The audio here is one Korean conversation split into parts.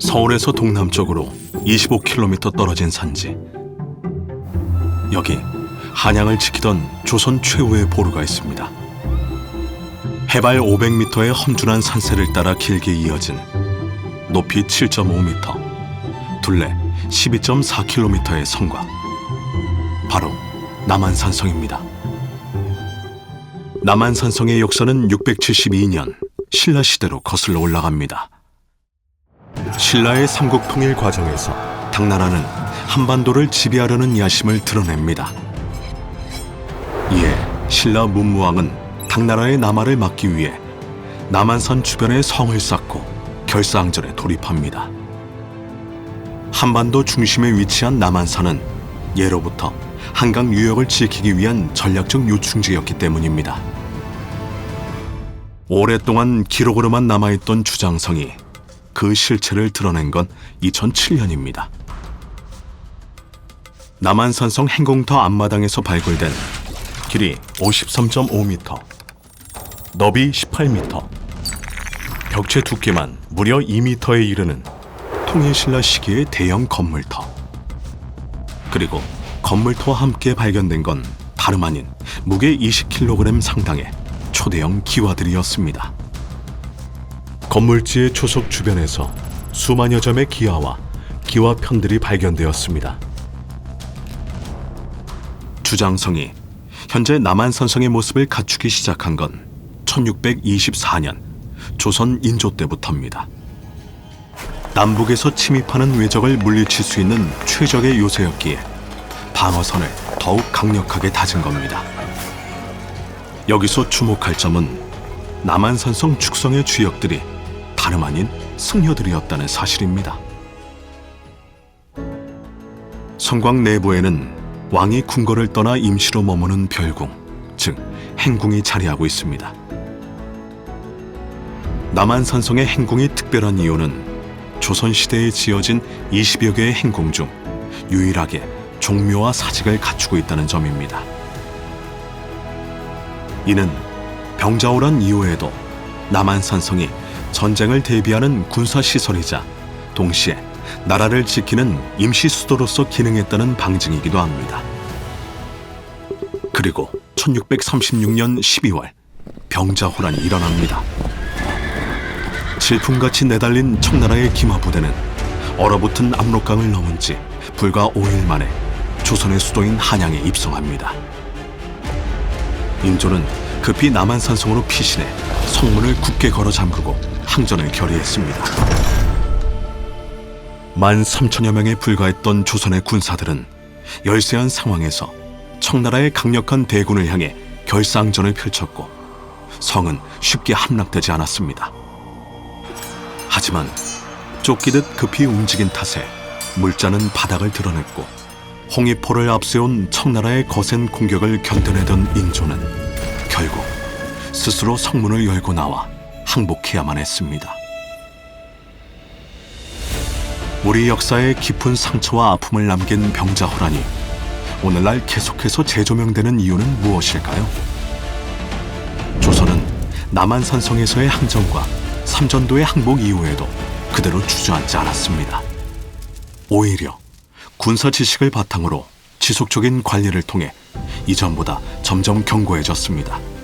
서울에서 동남쪽으로 25km 떨어진 산지. 여기 한양을 지키던 조선 최후의 보루가 있습니다. 해발 500m의 험준한 산세를 따라 길게 이어진 높이 7.5m, 둘레 12.4km의 성곽. 바로 남한산성입니다. 남한산성의 역사는 672년 신라 시대로 거슬러 올라갑니다. 신라의 삼국 통일 과정에서 당나라는 한반도를 지배하려는 야심을 드러냅니다. 이에 신라 문무왕은 당나라의 남하를 막기 위해 남한산 주변에 성을 쌓고 결사항전에 돌입합니다. 한반도 중심에 위치한 남한산은 예로부터 한강 유역을 지키기 위한 전략적 요충지였기 때문입니다. 오랫동안 기록으로만 남아있던 주장성이 그 실체를 드러낸 건 2007년입니다. 남한산성 행공터 앞마당에서 발굴된 길이 53.5m, 너비 18m, 벽체 두께만 무려 2m에 이르는 통일신라 시기의 대형 건물터. 그리고 건물터와 함께 발견된 건 다름 아닌 무게 20kg 상당의 초대형 기와들이었습니다. 건물지의 초석 주변에서 수만여 점의 기와와 기와 편들이 발견되었습니다. 주장성이 현재 남한산성의 모습을 갖추기 시작한 건 1624년 조선 인조 때부터입니다. 남북에서 침입하는 외적을 물리칠 수 있는 최적의 요새였기에 방어선을 더욱 강력하게 다진 겁니다. 여기서 주목할 점은 남한산성 축성의 주역들이 다름 아닌 승려들이었다는 사실입니다. 성곽 내부에는 왕이 궁궐을 떠나 임시로 머무는 별궁, 즉 행궁이 자리하고 있습니다. 남한산성의 행궁이 특별한 이유는 조선시대에 지어진 20여 개의 행궁 중 유일하게 종묘와 사직을 갖추고 있다는 점입니다. 이는 병자호란 이후에도 남한산성이 전쟁을 대비하는 군사시설이자 동시에 나라를 지키는 임시 수도로서 기능했다는 방증이기도 합니다. 그리고 1636년 12월 병자호란이 일어납니다. 질풍같이 내달린 청나라의 기마부대는 얼어붙은 압록강을 넘은 지 불과 5일 만에 조선의 수도인 한양에 입성합니다. 인조는 급히 남한산성으로 피신해 성문을 굳게 걸어 잠그고 항전을 결의했습니다. 만 3천여 명에 불과했던 조선의 군사들은 열세한 상황에서 청나라의 강력한 대군을 향해 결상전을 펼쳤고 성은 쉽게 함락되지 않았습니다. 하지만 쫓기듯 급히 움직인 탓에 물자는 바닥을 드러냈고 홍위포를 앞세운 청나라의 거센 공격을 견뎌내던 인조는 결국 스스로 성문을 열고 나와 항복해야만 했습니다. 우리 역사에 깊은 상처와 아픔을 남긴 병자호란이 오늘날 계속해서 재조명되는 이유는 무엇일까요? 조선은 남한산성에서의 항전과 삼전도의 항복 이후에도 그대로 주저앉지 않았습니다. 오히려 군사 지식을 바탕으로 지속적인 관리를 통해 이전보다 점점 견고해졌습니다.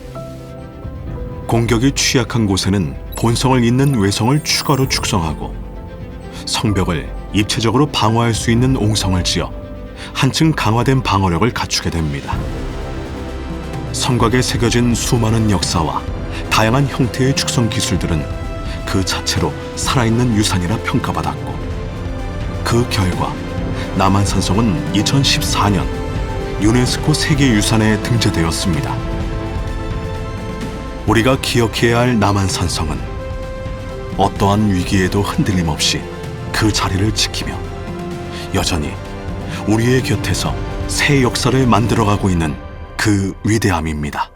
공격이 취약한 곳에는 본성을 잇는 외성을 추가로 축성하고 성벽을 입체적으로 방어할 수 있는 옹성을 지어 한층 강화된 방어력을 갖추게 됩니다. 성곽에 새겨진 수많은 역사와 다양한 형태의 축성 기술들은 그 자체로 살아있는 유산이라 평가받았고 그 결과 남한산성은 2014년 유네스코 세계유산에 등재되었습니다. 우리가 기억해야 할 남한산성은 어떠한 위기에도 흔들림 없이 그 자리를 지키며 여전히 우리의 곁에서 새 역사를 만들어가고 있는 그 위대함입니다.